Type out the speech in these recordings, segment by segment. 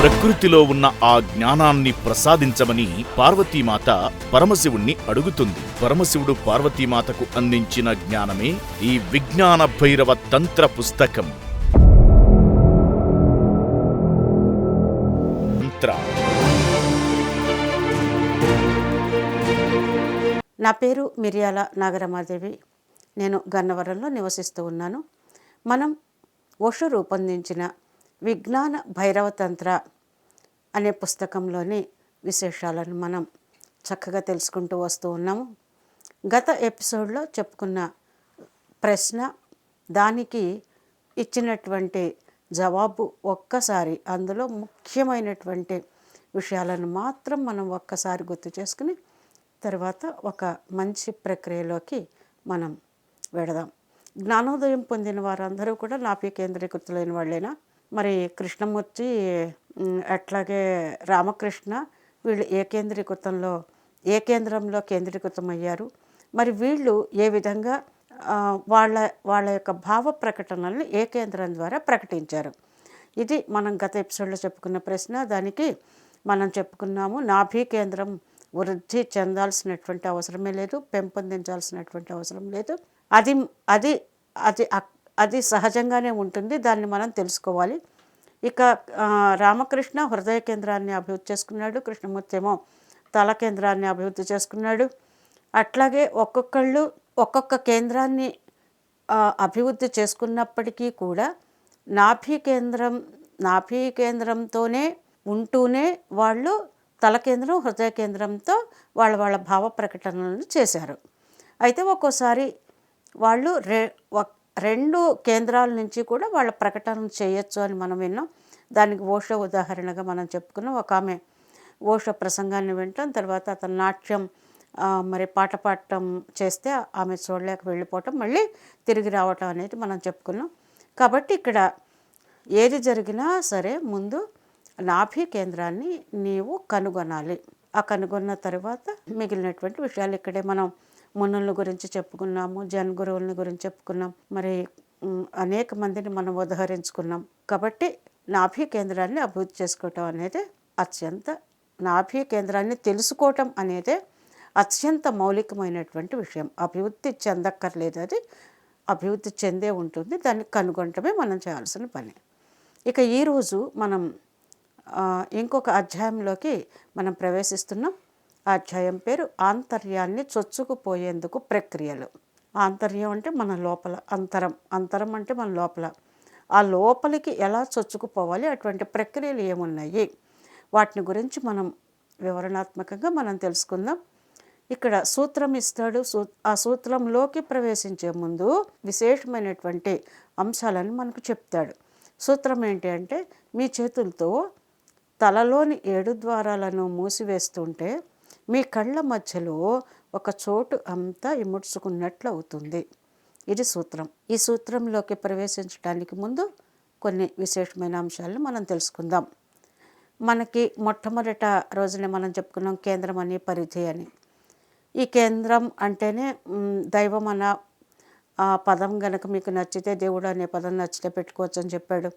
ప్రకృతిలో ఉన్న ఆ జ్ఞానాన్ని ప్రసాదించమని పార్వతీమాత పరమశివుణ్ణి అడుగుతుంది. పరమశివుడు పార్వతీమాతకు అందించిన జ్ఞానమే ఈ విజ్ఞాన భైరవ తంత్ర పుస్తకం. తంత్ర నా పేరు మిర్యాల నాగరమాదేవి. నేను గన్నవరంలో నివసిస్తూ ఉన్నాను. మనం ఓషో రూపొందించిన విజ్ఞాన భైరవతంత్ర అనే పుస్తకంలోని విశేషాలను మనం చక్కగా తెలుసుకుంటూ వస్తూ ఉన్నాము. గత ఎపిసోడ్లో చెప్పుకున్న ప్రశ్న దానికి ఇచ్చినటువంటి జవాబు ఒక్కసారి అందులో ముఖ్యమైనటువంటి విషయాలను మాత్రం మనం ఒక్కసారి గుర్తు చేసుకుని తర్వాత ఒక మంచి ప్రక్రియలోకి మనం వెడదాం జ్ఞానోదయం పొందిన వారందరూ కూడా నాపి కేంద్రీకృతులైన వాళ్ళేనా? మరి కృష్ణమూర్తి అట్లాగే రామకృష్ణ వీళ్ళు ఏ కేంద్రీకృతంలో ఏ కేంద్రంలో కేంద్రీకృతం అయ్యారు మరి వీళ్ళు ఏ విధంగా వాళ్ళ వాళ్ళ యొక్క భావ ప్రకటనలను ఏ కేంద్రం ద్వారా ప్రకటించారు? ఇది మనం గత ఎపిసోడ్లో చెప్పుకున్న ప్రశ్న. దానికి మనం చెప్పుకున్నాము నాభీ కేంద్రం వృద్ధి చెందాల్సినటువంటి అవసరమే లేదు పెంపొందించాల్సినటువంటి అవసరం లేదు. అది అది అది అది సహజంగానే ఉంటుంది. దాన్ని మనం తెలుసుకోవాలి. ఇక రామకృష్ణ హృదయ కేంద్రాన్ని అభివృద్ధి చేసుకున్నాడు. కృష్ణమూర్తి ఏమో తల కేంద్రాన్ని అభివృద్ధి చేసుకున్నాడు. అట్లాగే ఒక్కొక్కళ్ళు ఒక్కొక్క కేంద్రాన్ని అభివృద్ధి చేసుకున్నప్పటికీ కూడా నాభి కేంద్రం నాభి కేంద్రంతోనే ఉంటూనే వాళ్ళు తల కేంద్రం హృదయ కేంద్రంతో వాళ్ళ వాళ్ళ భావ ప్రకటనలను చేశారు. అయితే ఒక్కోసారి వాళ్ళు రే రెండు కేంద్రాల నుంచి కూడా వాళ్ళ ప్రకటన చేయొచ్చు అని మనం విన్నాం. దానికి ఓషో ఉదాహరణగా మనం చెప్పుకున్నాం. ఒక ఆమె ఓషో ప్రసంగాన్ని వింటాం. తర్వాత అతను నాట్యం మరి పాట పాడటం చేస్తే ఆమె చూడలేక వెళ్ళిపోవటం మళ్ళీ తిరిగి రావటం అనేది మనం చెప్పుకున్నాం. కాబట్టి ఇక్కడ ఏది జరిగినా సరే ముందు నాభి కేంద్రాన్ని నీవు కనుగొనాలి. ఆ కనుగొన్న తర్వాత మిగిలినటువంటి విషయాలు ఇక్కడే మనం మునుల గురించి చెప్పుకున్నాము జన్ గురువుల గురించి చెప్పుకున్నాం. మరి అనేక మందిని మనం ఉదహరించుకున్నాం. కాబట్టి నాభి కేంద్రాన్ని అభివృద్ధి చేసుకోవటం అనేది అత్యంత నాభి కేంద్రాన్ని తెలుసుకోవటం అనేది అత్యంత మౌలికమైనటువంటి విషయం. అభివృద్ధి చెందక్కర్లేదు అది. అభివృద్ధి చెందే ఉంటుంది. దాన్ని కనుగొనటమే మనం చేయాల్సిన పని. ఇక ఈరోజు మనం ఇంకొక అధ్యాయంలోకి మనం ప్రవేశిస్తున్నాం. అధ్యాయం పేరు ఆంతర్యాన్ని చొచ్చుకుపోయేందుకు ప్రక్రియలు. ఆంతర్యం అంటే మన లోపల అంతరం. అంతరం అంటే మన లోపల. ఆ లోపలికి ఎలా చొచ్చుకుపోవాలి? అటువంటి ప్రక్రియలు ఏమున్నాయి? వాటిని గురించి మనం వివరణాత్మకంగా మనం తెలుసుకుందాం. ఇక్కడ సూత్రం ఇస్తాడు. సూ ఆ సూత్రంలోకి ప్రవేశించే ముందు విశేషమైనటువంటి అంశాలను మనకు చెప్తాడు. సూత్రం ఏంటి అంటే మీ చేతులతో తలలోని ఏడు ద్వారాలను మూసివేస్తుంటే మీ కళ్ళ మధ్యలో ఒక చోటు అంతా ఇముడ్చుకున్నట్లు అవుతుంది. ఇది సూత్రం. ఈ సూత్రంలోకి ప్రవేశించడానికి ముందు కొన్ని విశేషమైన అంశాలను మనం తెలుసుకుందాం. మనకి మొట్టమొదట రోజునే మనం చెప్పుకున్నాం కేంద్రం అని పరిధి అని. ఈ కేంద్రం అంటేనే దైవం అన్న ఆ పదం గనక మీకు నచ్చితే దేవుడు అనే పదం నచ్చితే పెట్టుకోవచ్చు అని చెప్పాడు.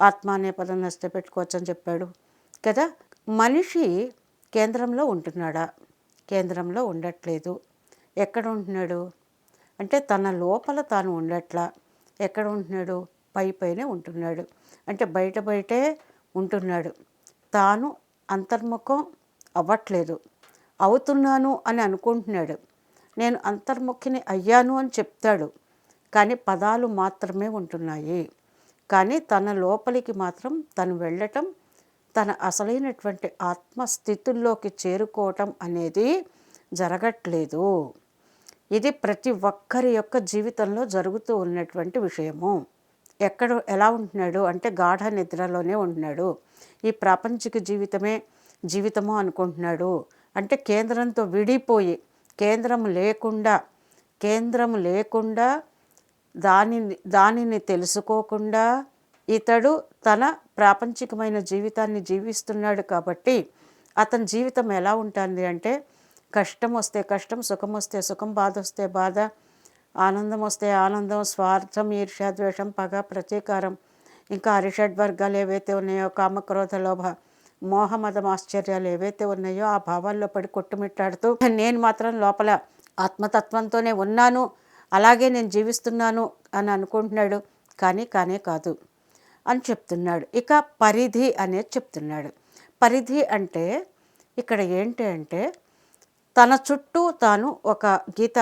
ఆత్మ అనే పదం నచ్చితే పెట్టుకోవచ్చు అని చెప్పాడు. కదా? మనిషి కేంద్రంలో ఉంటున్నాడా? కేంద్రంలో ఉండట్లేదు. ఎక్కడ ఉంటున్నాడు? అంటే తన లోపల తాను ఉండట్లా. ఎక్కడ ఉంటున్నాడు? పై పైనే ఉంటున్నాడు. అంటే బయట బయటే ఉంటున్నాడు. తాను అంతర్ముఖం అవ్వట్లేదు. అవుతున్నాను అని అనుకుంటున్నాడు. నేను అంతర్ముఖిని అయ్యాను అని చెప్తాడు. కానీ పదాలు మాత్రమే ఉంటున్నాయి. కానీ తన లోపలికి మాత్రం తను వెళ్ళటం తన అసలైనటువంటి ఆత్మస్థితుల్లోకి చేరుకోవటం అనేది జరగట్లేదు. ఇది ప్రతి ఒక్కరి యొక్క జీవితంలో జరుగుతూ ఉన్నటువంటి విషయము. ఎక్కడ ఎలా ఉంటున్నాడు అంటే గాఢ నిద్రలోనే ఉంటున్నాడు. ఈ ప్రాపంచిక జీవితమే జీవితము అనుకుంటున్నాడు. అంటే కేంద్రంతో విడిపోయి కేంద్రం లేకుండా కేంద్రం లేకుండా దానిని దానిని తెలుసుకోకుండా ఇతడు తన ప్రాపంచికమైన జీవితాన్ని జీవిస్తున్నాడు కాబట్టి అతని జీవితం ఎలా ఉంటుంది అంటే కష్టం వస్తే కష్టం సుఖం వస్తే సుఖం బాధ వస్తే బాధ ఆనందం వస్తే ఆనందం స్వార్థం ఈర్ష్య ద్వేషం పగ ప్రతీకారం ఇంకా అరిషడ్ వర్గాలు ఏవైతే ఉన్నాయో కామక్రోధ లోభ మోహమదం ఆశ్చర్యాలు ఏవైతే ఉన్నాయో ఆ భావాల్లో పడి కొట్టుమిట్టాడుతూ నేను మాత్రం లోపల ఆత్మతత్వంతోనే ఉన్నాను అలాగే నేను జీవిస్తున్నాను అని అనుకుంటున్నాడు. కానీ కానే కాదు. అని చెప్తున్నాడు. ఇక పరిధి అనేది చెప్తున్నాడు. పరిధి అంటే ఇక్కడ ఏంటి అంటే తన చుట్టూ తాను ఒక గీత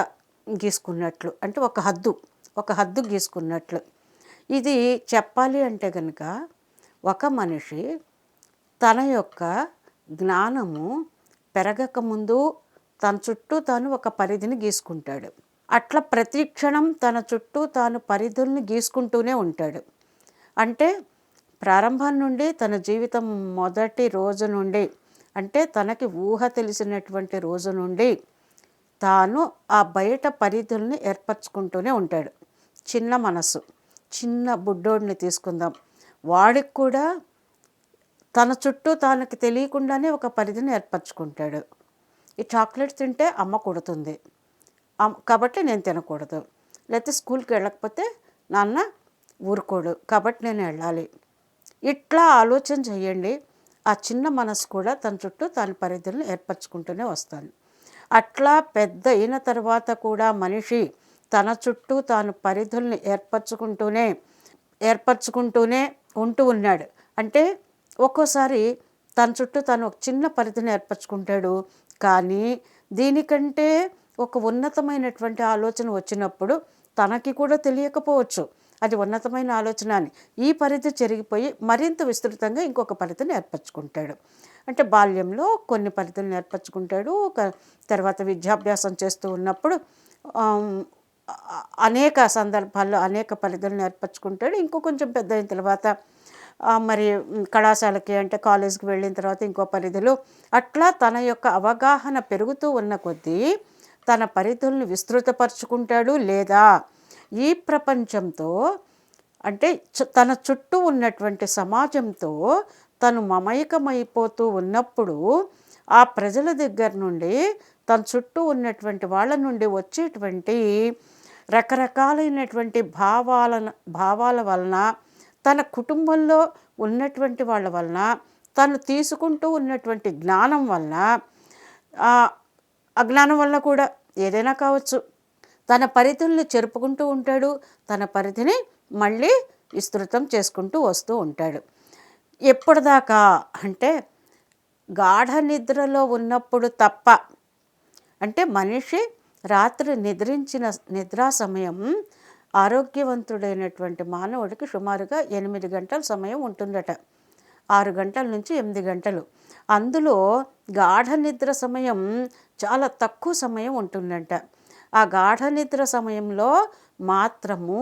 గీసుకున్నట్లు అంటే ఒక హద్దు ఒక హద్దు గీసుకున్నట్లు. ఇది చెప్పాలి అంటే కనుక ఒక మనిషి తన యొక్క జ్ఞానము పెరగకముందు తన చుట్టూ తాను ఒక పరిధిని గీసుకుంటాడు. అట్లా ప్రతి క్షణం తన చుట్టూ తాను పరిధుల్ని గీసుకుంటూనే ఉంటాడు. అంటే ప్రారంభం నుండి తన జీవితం మొదటి రోజు నుండి అంటే తనకి ఊహ తెలిసినటువంటి రోజు నుండి తాను ఆ బయట పరిధుల్ని ఏర్పరచుకుంటూనే ఉంటాడు. చిన్న మనసు చిన్న బుడ్డోడిని తీసుకుందాం. వాడికి కూడా తన చుట్టూ తనకి తెలియకుండానే ఒక పరిధిని ఏర్పరచుకుంటాడు. ఈ చాక్లెట్ తింటే అమ్మ కొడుతుంది. అమ్- కాబట్టి నేను తినకూడదు. లేకపోతే స్కూల్కి వెళ్ళకపోతే నాన్న ఊరుకోడు. కాబట్టి నేను వెళ్ళాలి. ఇట్లా ఆలోచన చేయండి. ఆ చిన్న మనసు కూడా తన చుట్టూ తన పరిధులను ఏర్పరచుకుంటూనే వస్తాను. అట్లా పెద్ద అయిన తర్వాత కూడా మనిషి తన చుట్టూ తాను పరిధుల్ని ఏర్పరచుకుంటూనే ఏర్పరచుకుంటూనే ఉంటూ ఉన్నాడు. అంటే ఒక్కోసారి తన చుట్టూ తను ఒక చిన్న పరిధిని ఏర్పరచుకుంటాడు. కానీ దీనికంటే ఒక ఉన్నతమైనటువంటి ఆలోచన వచ్చినప్పుడు తనకి కూడా తెలియకపోవచ్చు. అది ఉన్నతమైన ఆలోచన అని. ఈ పరిధి చెరిగిపోయి మరింత విస్తృతంగా ఇంకొక పరిధిని ఏర్పరచుకుంటాడు. అంటే బాల్యంలో కొన్ని పరిధులను ఏర్పరచుకుంటాడు. ఒక తర్వాత విద్యాభ్యాసం చేస్తూ ఉన్నప్పుడు అనేక సందర్భాల్లో అనేక పరిధులను ఏర్పరచుకుంటాడు. ఇంకో కొంచెం పెద్ద అయిన తర్వాత మరి కళాశాలకి అంటే కాలేజ్కి వెళ్ళిన తర్వాత ఇంకో పరిధులు అట్లా తన యొక్క అవగాహన పెరుగుతూ ఉన్న కొద్దీ తన పరిధుల్ని విస్తృతపరుచుకుంటాడు. లేదా ఈ ప్రపంచంతో అంటే తన చుట్టూ ఉన్నటువంటి సమాజంతో తను మమేకమైపోతూ ఉన్నప్పుడు ఆ ప్రజల దగ్గర నుండి తన చుట్టూ ఉన్నటువంటి వాళ్ళ నుండి వచ్చేటువంటి రకరకాలైనటువంటి భావాల భావాల వలన తన కుటుంబంలో ఉన్నటువంటి వాళ్ళ వలన తను తీసుకుంటూ ఉన్నటువంటి జ్ఞానం వలన ఆ అజ్ఞానం వల్ల కూడా ఏదైనా కావచ్చు. తన పరిధులను చెరుపుకుంటూ ఉంటాడు. తన పరిధిని మళ్ళీ విస్తృతం చేసుకుంటూ వస్తూ ఉంటాడు. ఎప్పటిదాకా అంటే గాఢ నిద్రలో ఉన్నప్పుడు తప్ప అంటే మనిషి రాత్రి నిద్రించిన నిద్రా సమయం ఆరోగ్యవంతుడైనటువంటి మానవుడికి సుమారుగా ఎనిమిది గంటల సమయం ఉంటుందట. ఆరు గంటల నుంచి ఎనిమిది గంటలు. అందులో గాఢ నిద్ర సమయం చాలా తక్కువ సమయం ఉంటుందంట. ఆ గాఢ నిద్ర సమయంలో మాత్రము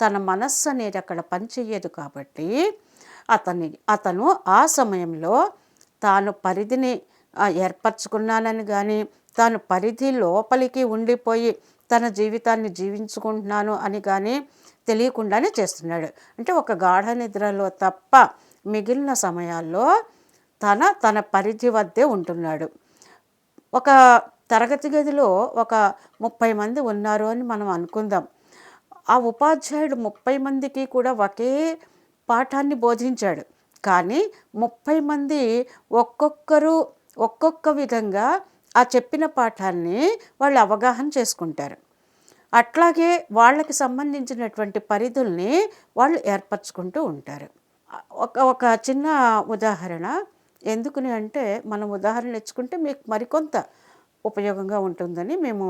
తన మనస్సు అనేది అక్కడ పనిచేయదు కాబట్టి అతని అతను ఆ సమయంలో తాను పరిధిని ఏర్పరచుకున్నానని కానీ తాను పరిధి లోపలికి ఉండిపోయి తన జీవితాన్ని జీవించుకుంటున్నాను అని కానీ తెలియకుండానే చేస్తున్నాడు. అంటే ఒక గాఢ నిద్రలో తప్ప మిగిలిన సమయాల్లో తన తన పరిధి వద్దే ఉంటున్నాడు. ఒక తరగతి గదిలో ఒక ముప్పై మంది ఉన్నారు అని మనం అనుకుందాం. ఆ ఉపాధ్యాయుడు ముప్పై మందికి కూడా ఒకే పాఠాన్ని బోధించాడు. కానీ ముప్పై మంది ఒక్కొక్కరు ఒక్కొక్క విధంగా ఆ చెప్పిన పాఠాన్ని వాళ్ళు అవగాహన చేసుకుంటారు. అట్లాగే వాళ్ళకి సంబంధించినటువంటి పరిధుల్ని వాళ్ళు ఏర్పరచుకుంటూ ఉంటారు. ఒక ఒక చిన్న ఉదాహరణ. ఎందుకుని అంటే మనం ఉదాహరణ ఇచ్చుకుంటే మీకు మరికొంత ఉపయోగంగా ఉంటుందని మేము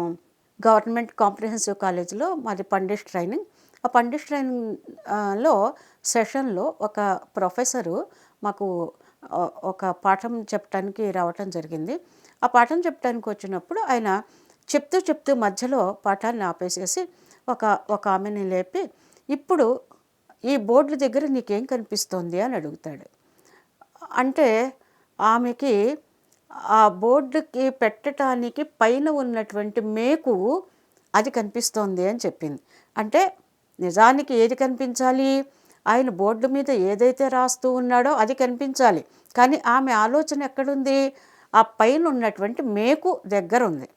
గవర్నమెంట్ కాంప్రిహెన్సివ్ కాలేజీలో మాది పండిట్ ట్రైనింగ్. ఆ పండిట్ ట్రైనింగ్లో సెషన్లో ఒక ప్రొఫెసరు మాకు ఒక పాఠం చెప్పడానికి రావటం జరిగింది. ఆ పాఠం చెప్పడానికి వచ్చినప్పుడు ఆయన చెప్తూ చెప్తూ మధ్యలో పాఠాన్ని ఆపేసేసి ఒక ఒక ఆమెని లేపి ఇప్పుడు ఈ బోర్డుల దగ్గర నీకేం కనిపిస్తోంది? అని అడుగుతాడు. అంటే ఆమెకి ఆ బోర్డుకి పెట్టడానికి పైన ఉన్నటువంటి మేకు అది కనిపిస్తోంది అని చెప్పింది. అంటే నిజానికి ఏది కనిపించాలి? ఆయన బోర్డు మీద ఏదైతే రాస్తూ ఉన్నాడో అది కనిపించాలి. కానీ ఆమె ఆలోచన ఎక్కడుంది? ఆ పైన ఉన్నటువంటి మేకు దగ్గర ఉంది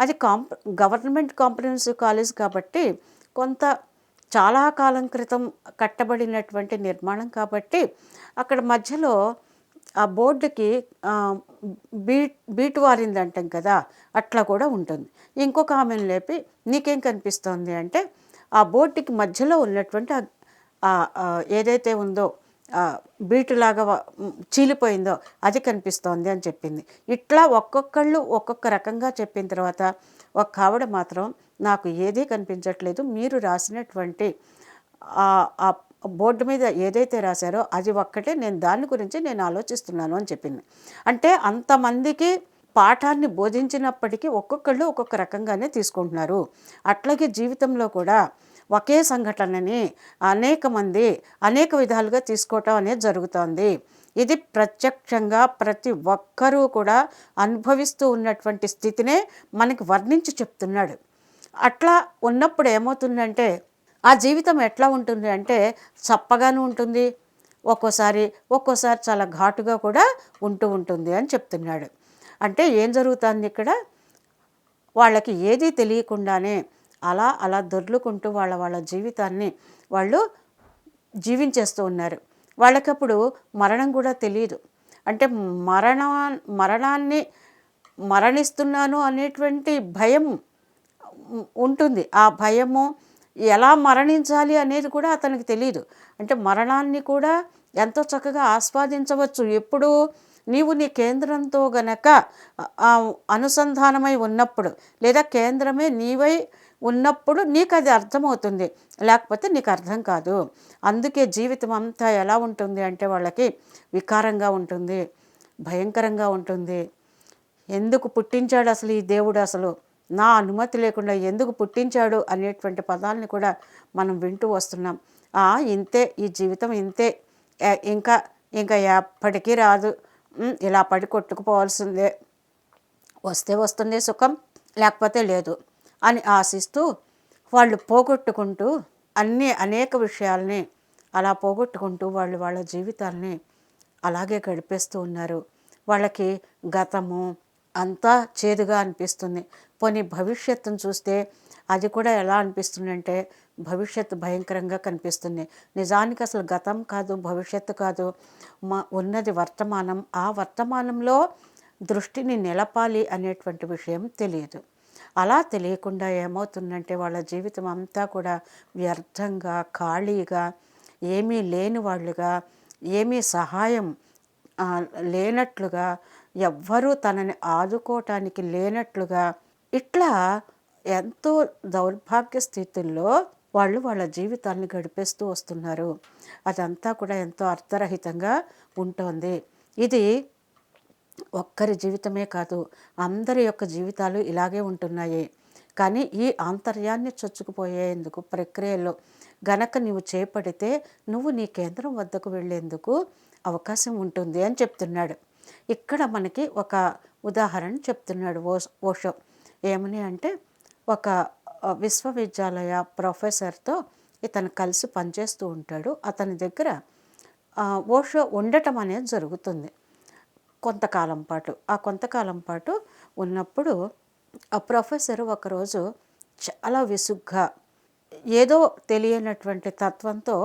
అది కాంప్ గవర్నమెంట్ కాంప్రహెన్సివ్ కాలేజ్ కాబట్టి కొంత చాలా కాలం క్రితం కట్టబడినటువంటి నిర్మాణం కాబట్టి అక్కడ మధ్యలో ఆ బోర్డుకి బీట్ బీట్ వారింది అంటాం కదా అట్లా కూడా ఉంటుంది. ఇంకొక ఆమెను లేపి నీకేం కనిపిస్తోంది? అంటే ఆ బోర్డుకి మధ్యలో ఉన్నటువంటి ఏదైతే ఉందో ఆ బీటులాగా చీలిపోయిందో అది కనిపిస్తోంది అని చెప్పింది. ఇట్లా ఒక్కొక్కళ్ళు ఒక్కొక్క రకంగా చెప్పిన తర్వాత ఒక ఆవిడ మాత్రం నాకు ఏదీ కనిపించట్లేదు మీరు రాసినటువంటి బోర్డు మీద ఏదైతే రాశారో అది ఒక్కటే నేను దాని గురించి నేను ఆలోచిస్తున్నాను అని చెప్పింది. అంటే అంతమందికి పాఠాన్ని బోధించినప్పటికీ ఒక్కొక్కళ్ళు ఒక్కొక్క రకంగానే తీసుకుంటున్నారు. అట్లాగే జీవితంలో కూడా ఒకే సంఘటనని అనేక మంది అనేక విధాలుగా తీసుకోవటం అనేది జరుగుతోంది. ఇది ప్రత్యక్షంగా ప్రతి ఒక్కరూ కూడా అనుభవిస్తూ ఉన్నటువంటి స్థితినే మనకి వర్ణించి చెప్తున్నాడు. అట్లా ఉన్నప్పుడు ఏమవుతుందంటే ఆ జీవితం ఎట్లా ఉంటుంది అంటే చప్పగాను ఉంటుంది. ఒక్కోసారి ఒక్కోసారి చాలా ఘాటుగా కూడా ఉంటూ ఉంటుంది అని చెప్తున్నాడు. అంటే ఏం జరుగుతుంది ఇక్కడ? వాళ్ళకి ఏదీ తెలియకుండానే అలా అలా దొర్లుకుంటూ వాళ్ళ వాళ్ళ జీవితాన్ని వాళ్ళు జీవించేస్తూ ఉన్నారు. వాళ్ళకప్పుడు మరణం కూడా తెలియదు అంటే మరణ మరణాన్ని మరణిస్తున్నాను అనేటువంటి భయం ఉంటుంది. ఆ భయము ఎలా మరణించాలి అనేది కూడా అతనికి తెలియదు అంటే మరణాన్ని కూడా ఎంతో చక్కగా ఆస్వాదించవచ్చు. ఎప్పుడు నీవు నీ కేంద్రంతో గనక అనుసంధానమై ఉన్నప్పుడు లేదా కేంద్రమే నీవై ఉన్నప్పుడు నీకు అది అర్థమవుతుంది. లేకపోతే నీకు అర్థం కాదు. అందుకే జీవితం అంతా ఎలా ఉంటుంది అంటే వాళ్ళకి వికారంగా ఉంటుంది భయంకరంగా ఉంటుంది. ఎందుకు పుట్టించాడు అసలు ఈ దేవుడు అసలు? నా అనుమతి లేకుండా ఎందుకు పుట్టించాడు అనేటువంటి పదాలని కూడా మనం వింటూ వస్తున్నాం. ఆ ఇంతే ఈ జీవితం ఇంతే. ఇంకా ఇంకా ఎప్పటికీ రాదు. ఇలా పడి కొట్టుకుపోవాల్సిందే. వస్తే వస్తుంది సుఖం లేకపోతే లేదు అని ఆశిస్తూ వాళ్ళు పోగొట్టుకుంటూ అన్ని అనేక విషయాల్ని అలా పోగొట్టుకుంటూ వాళ్ళు వాళ్ళ జీవితాల్ని అలాగే గడిపేస్తూ ఉన్నారు. వాళ్ళకి గతము అంతా చేదుగా అనిపిస్తుంది. పోనీ భవిష్యత్తును చూస్తే అది కూడా ఎలా అనిపిస్తుందంటే భవిష్యత్తు భయంకరంగా కనిపిస్తుంది. నిజానికి అసలు గతం కాదు భవిష్యత్తు కాదు. మా ఉన్నది వర్తమానం. ఆ వర్తమానంలో దృష్టిని నిలపాలి అనేటువంటి విషయం తెలియదు. అలా తెలియకుండా ఏమవుతుందంటే వాళ్ళ జీవితం అంతా కూడా వ్యర్థంగా ఖాళీగా ఏమీ లేని వాళ్ళుగా ఏమీ సహాయం లేనట్లుగా ఎవ్వరూ తనని ఆదుకోవటానికి లేనట్లుగా ఇట్లా ఎంతో దౌర్భాగ్య స్థితుల్లో వాళ్ళు వాళ్ళ జీవితాన్ని గడిపేస్తూ వస్తున్నారు. అదంతా కూడా ఎంతో అర్థరహితంగా ఉంటుంది. ఇది ఒక్కరి జీవితమే కాదు అందరి యొక్క జీవితాలు ఇలాగే ఉంటున్నాయి. కానీ ఈ ఆంతర్యాన్ని చొచ్చుకుపోయేందుకు ప్రక్రియలో గనక నువ్వు చేపడితే నువ్వు నీ కేంద్రం వద్దకు వెళ్ళేందుకు అవకాశం ఉంటుంది అని చెప్తున్నాడు. ఇక్కడ మనకి ఒక ఉదాహరణ చెప్తున్నాడు ఓ ఓషో. ఏమని అంటే ఒక విశ్వవిద్యాలయ ప్రొఫెసర్తో ఇతను కలిసి పనిచేస్తూ ఉంటాడు. అతని దగ్గర ఓషో ఉండటం అనేది జరుగుతుంది. కొంతకాలం పాటు ఆ కొంతకాలం పాటు ఉన్నప్పుడు ఆ ప్రొఫెసర్ ఒకరోజు చాలా విసుగ్గా ఏదో తెలియనటువంటి తత్వంతో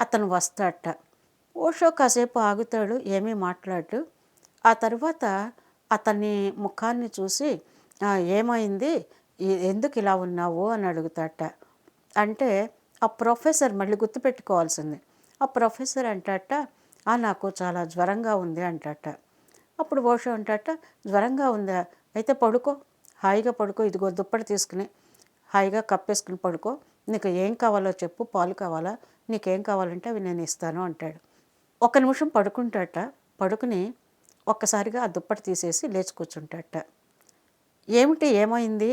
అతను వస్తాడట. ఓషో కాసేపు ఆగుతాడు ఏమీ మాట్లాడు ఆ తర్వాత అతని ముఖాన్ని చూసి ఏమైంది? ఎందుకు ఇలా ఉన్నావు? అని అడుగుతాట. అంటే ఆ ప్రొఫెసర్ మళ్ళీ గుర్తుపెట్టుకోవాల్సింది. ఆ ప్రొఫెసర్ అంటాట "ఆ, నాకు చాలా జ్వరంగా ఉంది అంటాట. అప్పుడు ఓషో అంటాట జ్వరంగా ఉందా? అయితే పడుకో. హాయిగా పడుకో. ఇదిగో దుప్పటి తీసుకుని హాయిగా కప్పేసుకుని పడుకో. నీకు ఏం కావాలో చెప్పు. పాలు కావాలా? నీకేం కావాలంటే అవి నేను ఇస్తాను అంటాడు. ఒక నిమిషం పడుకుంటాట. పడుకుని ఒక్కసారిగా ఆ దుప్పటి తీసేసి లేచి కూర్చుంటాట ఏమిటి ఏమైంది?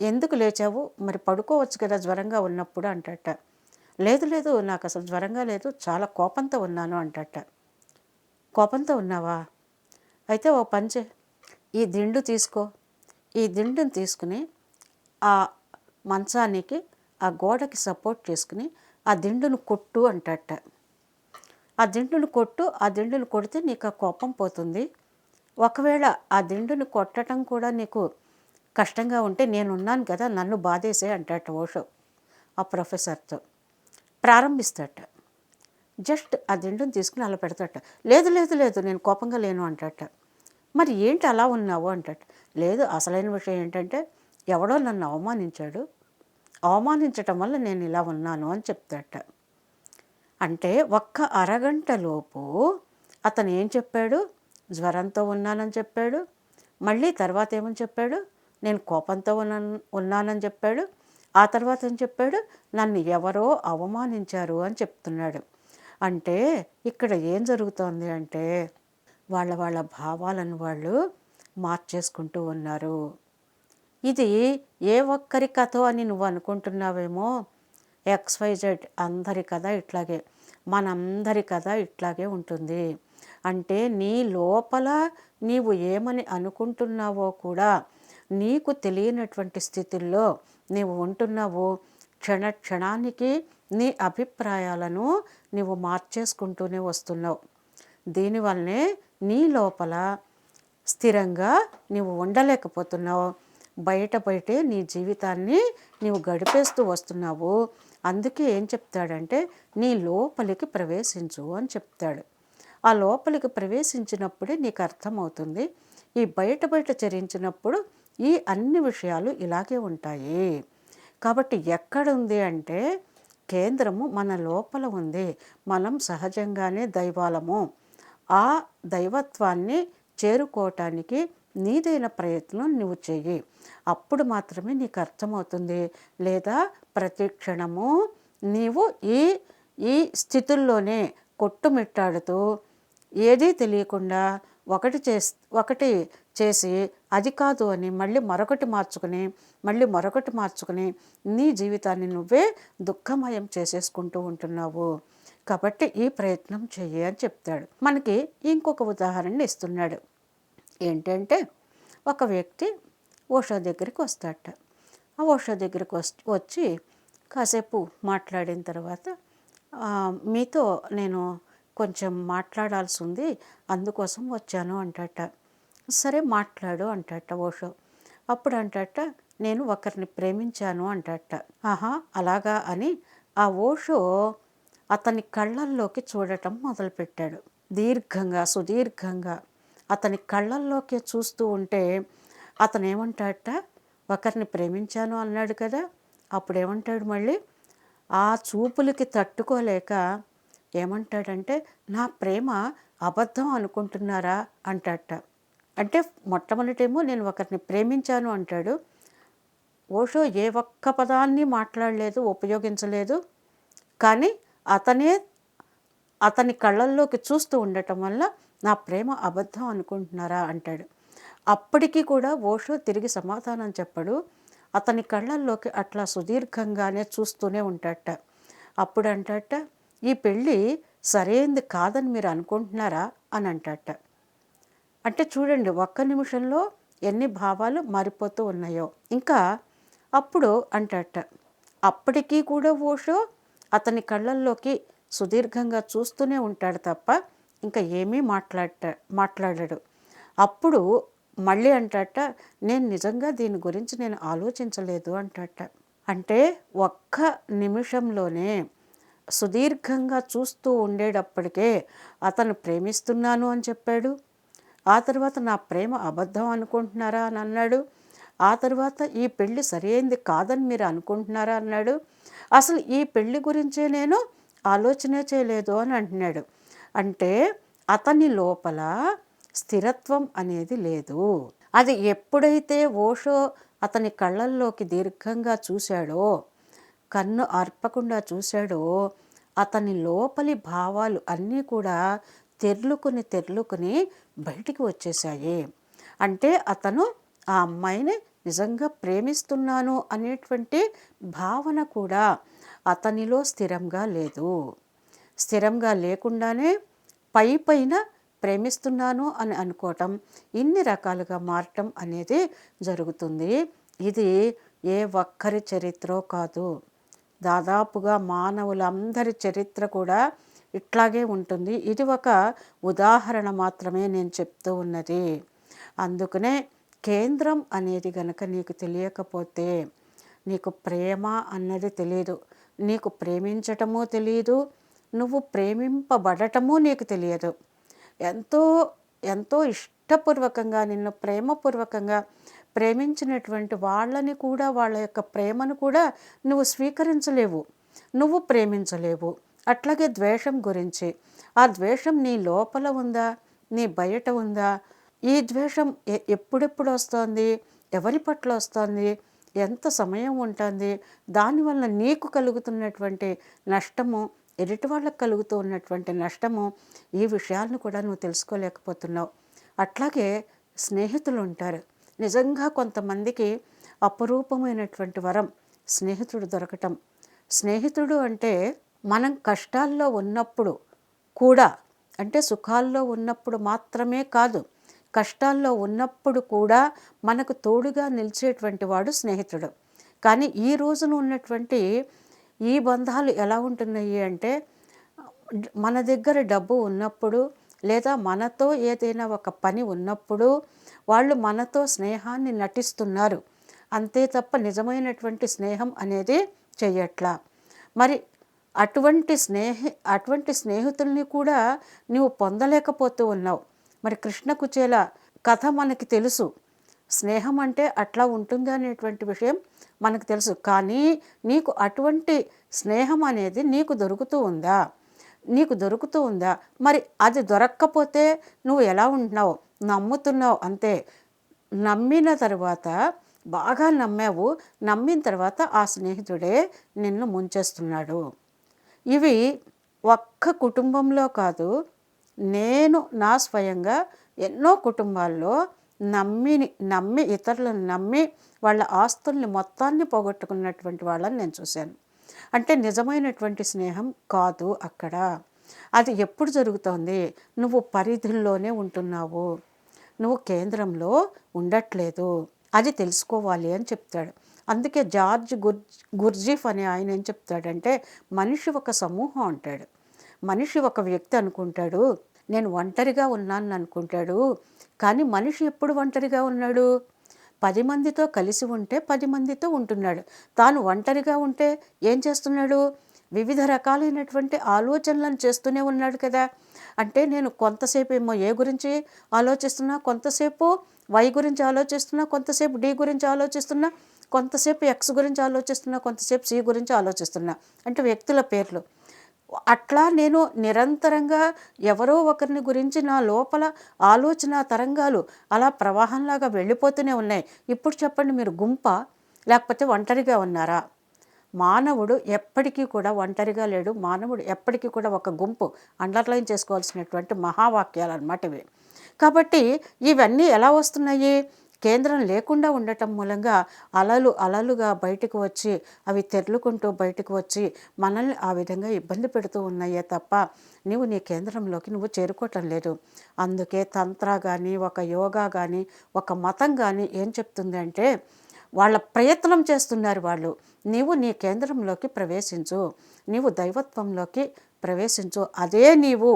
ఎందుకు లేచావు? మరి పడుకోవచ్చు కదా జ్వరంగా ఉన్నప్పుడు అంటట లేదు లేదు నాకు అసలు జ్వరంగా లేదు చాలా కోపంతో ఉన్నాను అంటట కోపంతో ఉన్నావా? అయితే ఓ పంచే ఈ దిండు తీసుకో. ఈ దిండును తీసుకుని ఆ మంచానికి ఆ గోడకి సపోర్ట్ చేసుకుని ఆ దిండును కొట్టు అంటట ఆ దిండును కొట్టు ఆ దిండును కొడితే నీకు ఆ కోపం పోతుంది. ఒకవేళ ఆ దిండును కొట్టడం కూడా నీకు కష్టంగా ఉంటే నేనున్నాను కదా నన్ను బాధేసే అంటాట ఓషో ఆ ప్రొఫెసర్తో. ప్రారంభిస్తాట. జస్ట్ ఆ దిండును తీసుకుని అలా పెడతాట. లేదు లేదు లేదు నేను కోపంగా లేను అంటాట. మరి ఏంటి అలా ఉన్నావు అంటాట. లేదు అసలైన విషయం ఏంటంటే ఎవడో నన్ను అవమానించాడు. అవమానించటం వల్ల నేను ఇలా ఉన్నాను అని చెప్తాట. అంటే ఒక్క అరగంటలోపు అతను ఏం చెప్పాడు? జ్వరంతో ఉన్నానని చెప్పాడు. మళ్ళీ తర్వాత ఏమని చెప్పాడు? నేను కోపంతో ఉన్న ఉన్నానని చెప్పాడు. ఆ తర్వాత ఏం చెప్పాడు? నన్ను ఎవరో అవమానించారు అని చెప్తున్నాడు. అంటే ఇక్కడ ఏం జరుగుతోంది అంటే వాళ్ళ వాళ్ళ భావాలను వాళ్ళు మార్చేసుకుంటూ ఉన్నారు. ఇది ఏ ఒక్కరి కథో అని నువ్వు అనుకుంటున్నావేమో? ఎక్స్వైజెడ్ అందరి కథ ఇట్లాగే మనందరి కథ ఇట్లాగే ఉంటుంది. అంటే నీ లోపల నీవు ఏమని అనుకుంటున్నావో కూడా నీకు తెలియనటువంటి స్థితిల్లో నీవు ఉంటున్నావు. క్షణ క్షణానికి నీ అభిప్రాయాలను నీవు మార్చేసుకుంటూనే వస్తున్నావు. దీనివల్లనే నీ లోపల స్థిరంగా నీవు ఉండలేకపోతున్నావు. బయట బయటే నీ జీవితాన్ని నీవు గడిపేస్తూ వస్తున్నావు. అందుకే ఏం చెప్తాడంటే నీ లోపలికి ప్రవేశించు అని చెప్తాడు. ఆ లోపలికి ప్రవేశించినప్పుడే నీకు అర్థమవుతుంది ఈ బయట బయట చరించినప్పుడు ఈ అన్ని విషయాలు ఇలాగే ఉంటాయి. కాబట్టి ఎక్కడ ఉంది అంటే కేంద్రము మన లోపల ఉంది. మనం సహజంగానే దైవాలము. ఆ దైవత్వాన్ని చేరుకోవటానికి నీదైన ప్రయత్నం నువ్వు చెయ్యి. అప్పుడు మాత్రమే నీకు అర్థమవుతుంది. లేదా ప్రతి క్షణము నీవు ఈ ఈ స్థితుల్లోనే కొట్టుమిట్టాడుతూ ఏదీ తెలియకుండా ఒకటి చేసి ఒకటి చేసి అది కాదు అని మళ్ళీ మరొకటి మార్చుకుని మళ్ళీ మరొకటి మార్చుకుని నీ జీవితాన్ని నువ్వే దుఃఖమయం చేసేసుకుంటూ ఉంటున్నావు. కాబట్టి ఈ ప్రయత్నం చెయ్యి అని చెప్తాడు. మనకి ఇంకొక ఉదాహరణ ఇస్తున్నాడు. ఏంటంటే ఒక వ్యక్తి ఓషో దగ్గరికి వస్తాడట. ఆ ఓషో దగ్గరికి వచ్చి కాసేపు మాట్లాడిన తర్వాత మీతో నేను కొంచెం మాట్లాడాల్సి ఉంది అందుకోసం వచ్చాను అంటట సరే మాట్లాడు అంటట ఓషో. అప్పుడు అంటట నేను ఒకరిని ప్రేమించాను అంటట ఆహా అలాగా అని ఆ ఓషో అతని కళ్ళల్లోకి చూడటం మొదలుపెట్టాడు. దీర్ఘంగా సుదీర్ఘంగా. అతని కళ్ళల్లోకి చూస్తూ ఉంటే అతను ఏమంటాడట ఒకరిని ప్రేమించాను అన్నాడు కదా. అప్పుడు ఏమంటాడు మళ్ళీ? ఆ చూపులకి తట్టుకోలేక ఏమంటాడంటే నా ప్రేమ అబద్ధం అనుకుంటున్నారా? అంటాడట. అంటే మొట్టమొదటేమో నేను ఒకరిని ప్రేమించాను అంటాడు. ఓషో ఏ ఒక్క పదాన్ని మాట్లాడలేదు ఉపయోగించలేదు. కానీ అతనే అతని కళ్ళల్లోకి చూస్తూ ఉండటం వల్ల నా ప్రేమ అబద్ధం అనుకుంటున్నారా అంటాడు. అప్పటికీ కూడా ఓషో తిరిగి సమాధానం చెప్పడు. అతని కళ్ళల్లోకి అట్లా సుదీర్ఘంగానే చూస్తూనే ఉంటాడట. అప్పుడు అంటాట ఈ పెళ్ళి సరైంది కాదని మీరు అనుకుంటున్నారా? అని అంటాట అంటే చూడండి ఒక్క నిమిషంలో ఎన్ని భావాలు మారిపోతూ ఉన్నాయో. ఇంకా అప్పుడు అంటాట అప్పటికీ కూడా ఓషో అతని కళ్ళల్లోకి సుదీర్ఘంగా చూస్తూనే ఉంటాడు తప్ప ఇంకా ఏమీ మాట్లాడట మాట్లాడాడు. అప్పుడు మళ్ళీ అంటాట నేను నిజంగా దీని గురించి నేను ఆలోచించలేదు అంటాట అంటే ఒక్క నిమిషంలోనే సుదీర్ఘంగా చూస్తూ ఉండేటప్పటికే అతను ప్రేమిస్తున్నాను అని చెప్పాడు. ఆ తర్వాత నా ప్రేమ అబద్ధం అనుకుంటున్నారా అని అన్నాడు. ఆ తర్వాత ఈ పెళ్ళి సరైంది కాదని మీరు అనుకుంటున్నారా అన్నాడు. అసలు ఈ పెళ్ళి గురించే నేను ఆలోచనే చేయలేదు అని అంటున్నాడు. అంటే అతని లోపల స్థిరత్వం అనేది లేదు. అది ఎప్పుడైతే ఓషో అతని కళ్ళల్లోకి దీర్ఘంగా చూశాడో కన్ను అర్పకుండా చూశాడో అతని లోపలి భావాలు అన్నీ కూడా తెర్లుకుని తెర్లుకుని బయటికి వచ్చేసాయి అంటే అతను ఆ అమ్మాయిని నిజంగా ప్రేమిస్తున్నాను అనేటువంటి భావన కూడా అతనిలో స్థిరంగా లేదు. స్థిరంగా లేకుండానే పై పైన ప్రేమిస్తున్నాను అని అనుకోవటం ఇన్ని రకాలుగా మారటం అనేది జరుగుతుంది. ఇది ఏ ఒక్కరి చరిత్రో కాదు. దాదాపుగా మానవులందరి చరిత్ర కూడా ఇట్లాగే ఉంటుంది. ఇది ఒక ఉదాహరణ మాత్రమే నేను చెప్తూ ఉన్నది. అందుకనే కేంద్రం అనేది గనక నీకు తెలియకపోతే నీకు ప్రేమ అన్నది తెలియదు నీకు ప్రేమించటము తెలియదు నువ్వు ప్రేమింపబడటము నీకు తెలియదు. ఎంతో ఎంతో ఇష్టపూర్వకంగా నిన్ను ప్రేమపూర్వకంగా ప్రేమించినటువంటి వాళ్ళని కూడా వాళ్ళ యొక్క ప్రేమను కూడా నువ్వు స్వీకరించలేవు. నువ్వు ప్రేమించలేవు. అట్లాగే ద్వేషం గురించి. ఆ ద్వేషం నీ లోపల ఉందా? నీ బయట ఉందా? ఈ ద్వేషం ఎ- ఎప్పుడెప్పుడు వస్తోంది? ఎవరి పట్ల వస్తోంది? ఎంత సమయం ఉంటుంది? దానివల్ల నీకు కలుగుతున్నటువంటి నష్టము ఎదుటి వాళ్ళకు కలుగుతూ ఉన్నటువంటి నష్టము ఈ విషయాలను కూడా నువ్వు తెలుసుకోలేకపోతున్నావు. అట్లాగే స్నేహితులు ఉంటారు. నిజంగా కొంతమందికి అపరూపమైనటువంటి వరం స్నేహితుడు దొరకటం. స్నేహితుడు అంటే మనం కష్టాల్లో ఉన్నప్పుడు కూడా అంటే సుఖాల్లో ఉన్నప్పుడు మాత్రమే కాదు కష్టాల్లో ఉన్నప్పుడు కూడా మనకు తోడుగా నిలిచేటువంటి వాడు స్నేహితుడు. కానీ ఈ రోజున ఉన్నటువంటి ఈ బంధాలు ఎలా ఉంటున్నాయి అంటే మన దగ్గర డబ్బు ఉన్నప్పుడు లేదా మనతో ఏదైనా ఒక పని ఉన్నప్పుడు వాళ్ళు మనతో స్నేహాన్ని నటిస్తున్నారు. అంతే తప్ప నిజమైనటువంటి స్నేహం అనేది చెయ్యట్లా. మరి అటువంటి స్నేహి అటువంటి స్నేహితుల్ని కూడా నువ్వు పొందలేకపోతూ ఉన్నావు. మరి కృష్ణ కుచేల కథ మనకి తెలుసు. స్నేహం అంటే అట్లా ఉంటుంది అనేటువంటి విషయం మనకు తెలుసు. కానీ నీకు అటువంటి స్నేహం అనేది నీకు దొరుకుతూ ఉందా? నీకు దొరుకుతూ ఉందా? మరి అది దొరక్కపోతే నువ్వు ఎలా ఉంటున్నావు? నమ్ముతున్నావు అంతే. నమ్మిన తర్వాత బాగా నమ్మావు. నమ్మిన తర్వాత ఆ స్నేహితుడే నిన్ను ముంచేస్తున్నాడు. ఇవి ఒక్క కుటుంబంలో కాదు నేను నా స్వయంగా ఎన్నో కుటుంబాల్లో నమ్మి నమ్మి ఇతరులను నమ్మి వాళ్ళ ఆస్తుల్ని మొత్తాన్ని పోగొట్టుకున్నటువంటి వాళ్ళని నేను చూశాను. అంటే నిజమైనటువంటి స్నేహం కాదు అక్కడ. అది ఎప్పుడు జరుగుతోంది? నువ్వు పరిధుల్లోనే ఉంటున్నావు. నువ్వు కేంద్రంలో ఉండట్లేదు. అది తెలుసుకోవాలి అని చెప్తాడు. అందుకే జార్జ్ గుర్ గుర్జీఫ్ అనే ఆయన ఏం చెప్తాడంటే మనిషి ఒక సమూహం అంటాడు. మనిషి ఒక వ్యక్తి అనుకుంటాడు నేను ఒంటరిగా ఉన్నాను అనుకుంటాడు కానీ మనిషి ఎప్పుడు ఒంటరిగా ఉన్నాడు? పది మందితో కలిసి ఉంటే పది మందితో ఉంటున్నాడు. తాను ఒంటరిగా ఉంటే ఏం చేస్తున్నాడు? వివిధ రకాలైనటువంటి ఆలోచనలను చేస్తూనే ఉన్నాడు కదా. అంటే నేను కొంతసేపు ఏమో ఏ గురించి ఆలోచిస్తున్నా కొంతసేపు వై గురించి ఆలోచిస్తున్నా కొంతసేపు డి గురించి ఆలోచిస్తున్నా కొంతసేపు ఎక్స్ గురించి ఆలోచిస్తున్నా కొంతసేపు సి గురించి ఆలోచిస్తున్నా. అంటే వ్యక్తుల పేర్లు. అట్లా నేను నిరంతరంగా ఎవరో ఒకరిని గురించి నా లోపల ఆలోచన తరంగాలు అలా ప్రవాహంలాగా వెళ్ళిపోతూనే ఉన్నాయి. ఇప్పుడు చెప్పండి మీరు గుంప లేకపోతే ఒంటరిగా ఉన్నారా? మానవుడు ఎప్పటికీ కూడా ఒంటరిగా లేడు. మానవుడు ఎప్పటికీ కూడా ఒక గుంపు. అండర్లైన్ చేసుకోవాల్సినటువంటి మహావాక్యాలు అన్నమాట ఇవి. కాబట్టి ఇవన్నీ ఎలా వస్తున్నాయి? కేంద్రం లేకుండా ఉండటం మూలంగా అలలు అలలుగా బయటకు వచ్చి అవి తెరులుకుంటూ బయటకు వచ్చి మనల్ని ఆ విధంగా ఇబ్బంది పెడుతూ ఉన్నాయే తప్ప నీవు నీ కేంద్రంలోకి నువ్వు చేరుకోవటం లేదు. అందుకే తంత్ర కానీ ఒక యోగా కానీ ఒక మతం కానీ ఏం చెప్తుంది అంటే వాళ్ళ ప్రయత్నం చేస్తున్నారు వాళ్ళు. నీవు నీ కేంద్రంలోకి ప్రవేశించు. నీవు దైవత్వంలోకి ప్రవేశించు. అదే నీవు.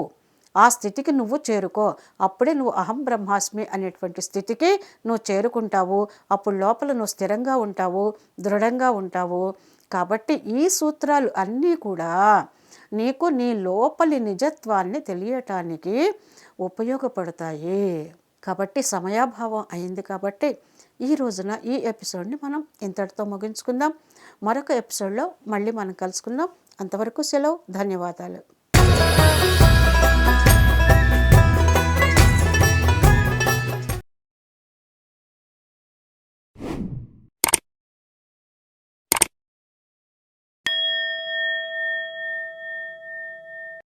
ఆ స్థితికి నువ్వు చేరుకో. అప్పుడే నువ్వు అహం బ్రహ్మాస్మి అనేటువంటి స్థితికి నువ్వు చేరుకుంటావు. అప్పుడు లోపల నువ్వు స్థిరంగా ఉంటావు దృఢంగా ఉంటావు. కాబట్టి ఈ సూత్రాలు అన్నీ కూడా నీకు నీ లోపలి నిజత్వాన్ని తెలియటానికి ఉపయోగపడతాయి. కాబట్టి సమయాభావం అయింది కాబట్టి ఈ రోజున ఈ ఎపిసోడ్ని మనం ఇంతటితో ముగించుకుందాం. మరొక ఎపిసోడ్లో మళ్ళీ మనం కలుసుకుందాం. అంతవరకు సెలవు. ధన్యవాదాలు.